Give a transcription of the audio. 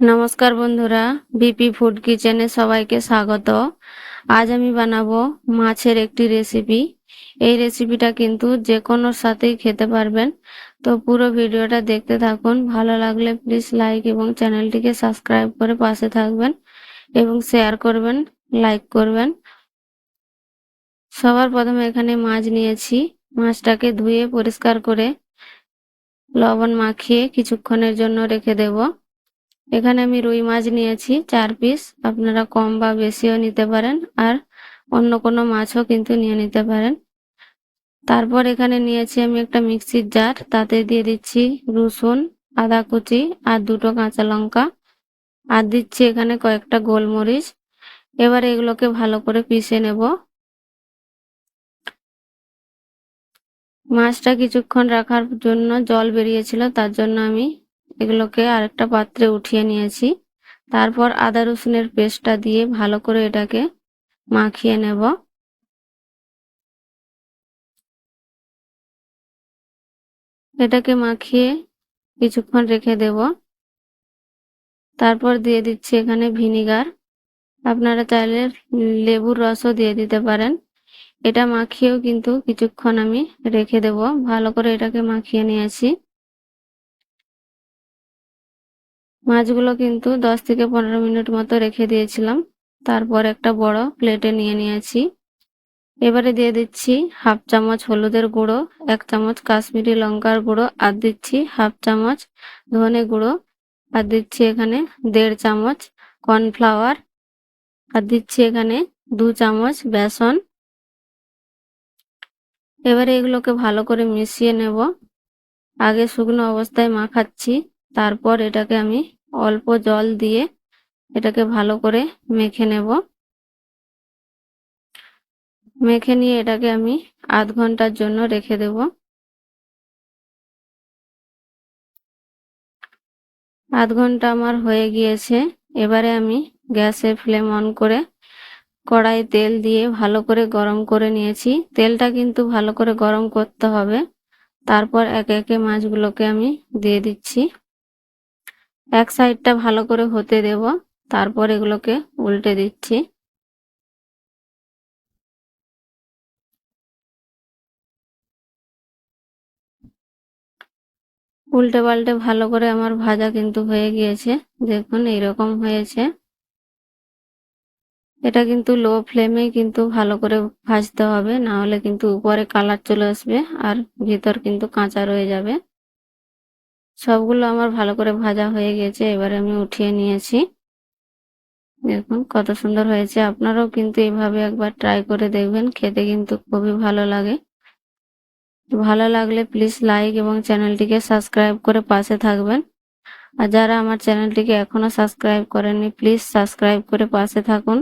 নমস্কার বন্ধুরা BP food কিচেনে সবাইকে স্বাগত। আজ আমি বানাবো মাছের একটি রেসিপি। এই রেসিপিটা কিন্তু যে কোনো সাথেই খেতে পারবেন। তো পুরো ভিডিওটা দেখতে থাকুন। ভালো লাগলে প্লিজ লাইক এবং চ্যানেলটিকে সাবস্ক্রাইব করে পাশে থাকবেন এবং শেয়ার করবেন লাইক করবেন। সবার প্রথমে এখানে মাছ নিয়েছি। মাছটাকে ধুয়ে পরিষ্কার করে লবণ মাখিয়ে কিছুক্ষণের জন্য রেখে দেবো। এখানে আমি রুই মাছ নিয়েছি, চার পিস আপনারা কম বা বেশিও নিতে পারেন আর অন্য কোনো মাছও কিন্তু নিয়ে নিতে পারেন। তারপর এখানে নিয়েছি আমি একটা মিক্সির জার, তাতে দিয়ে দিচ্ছি রসুন, আদা কুচি আর দুটো কাঁচা লঙ্কা। আর দিচ্ছি এখানে কয়েকটা গোলমরিচ। এবার এগুলোকে ভালো করে পিষে নেব। মাছটা কিছুক্ষণ রাখার জন্য জল বেরিয়েছিল, তার জন্য আমি এগুলোকে আরেকটা পাত্রে উঠিয়ে নিয়েছি। তারপর আদা রসুনের পেস্টটা দিয়ে ভালো করে এটাকে মাখিয়ে নেব। এটাকে মাখিয়ে কিছুক্ষণ রেখে দেব। তারপর দিয়ে দিচ্ছি এখানে ভিনিগার। আপনারা চাইলে লেবুর রসও দিয়ে দিতে পারেন। এটা মাখিয়েও কিন্তু কিছুক্ষণ আমি রেখে দেব। ভালো করে এটাকে মাখিয়ে নিয়েছি। মাছগুলো কিন্তু দশ থেকে পনেরো মিনিট মতো রেখে দিয়েছিলাম। তারপর একটা বড় প্লেটে নিয়ে নিয়েছি। এবারে দিয়ে দিচ্ছি হাফ চামচ হলুদের গুঁড়ো, এক চামচ কাশ্মীরি লঙ্কার গুঁড়ো, আর দিচ্ছি হাফ চামচ ধনে গুঁড়ো, আর দিচ্ছি এখানে দেড় চামচ কর্নফ্লাওয়ার, আর দিচ্ছি এখানে দু চামচ বেসন। এবারে এগুলোকে ভালো করে মিশিয়ে নেব। আগে শুকনো অবস্থায় মাখাচ্ছি, তারপর এটাকে আমি অল্প জল দিয়ে এটাকে ভালো করে মেখে নেব। মেখে নিয়ে এটাকে আমি আধ ঘণ্টার জন্য রেখে দেব। আধ ঘণ্টা আমার হয়ে গিয়েছে। এবারে আমি গ্যাসের ফ্লেম অন করে কড়াই তেল দিয়ে ভালো করে গরম করে নিয়েছি। তেলটা কিন্তু ভালো করে গরম করতে হবে। তারপর একে একে মাছগুলোকে আমি দিয়ে দিচ্ছি। এক সাইডটা ভালো করে হতে দেব। তারপর এগুলোকে উল্টে দিচ্ছি। উল্টে পাল্টে ভালো করে আমার ভাজা কিন্তু হয়ে গিয়েছে। দেখুন, এইরকম হয়েছে। এটা কিন্তু লো ফ্লেমে কিন্তু ভালো করে ভাজতে হবে, না হলে কিন্তু উপরে কালার চলে আসবে আর ভিতর কিন্তু কাঁচা রয়ে যাবে। সবগুলো আমার ভালো করে ভাজা হয়ে গেছে, এবারে আমি উঠিয়ে নিয়েছি। দেখুন কত সুন্দর হয়েছে, আপনারাও কিন্তু এইভাবে একবার ট্রাই করে দেখবেন, খেতে কিন্তু খুবই ভালো লাগে। ভালো লাগলে প্লিজ লাইক এবং চ্যানেলটিকে সাবস্ক্রাইব করে পাশে থাকবেন। আর যারা আমার চ্যানেলটিকে এখনও সাবস্ক্রাইব করেননি প্লিজ সাবস্ক্রাইব করে পাশে থাকুন।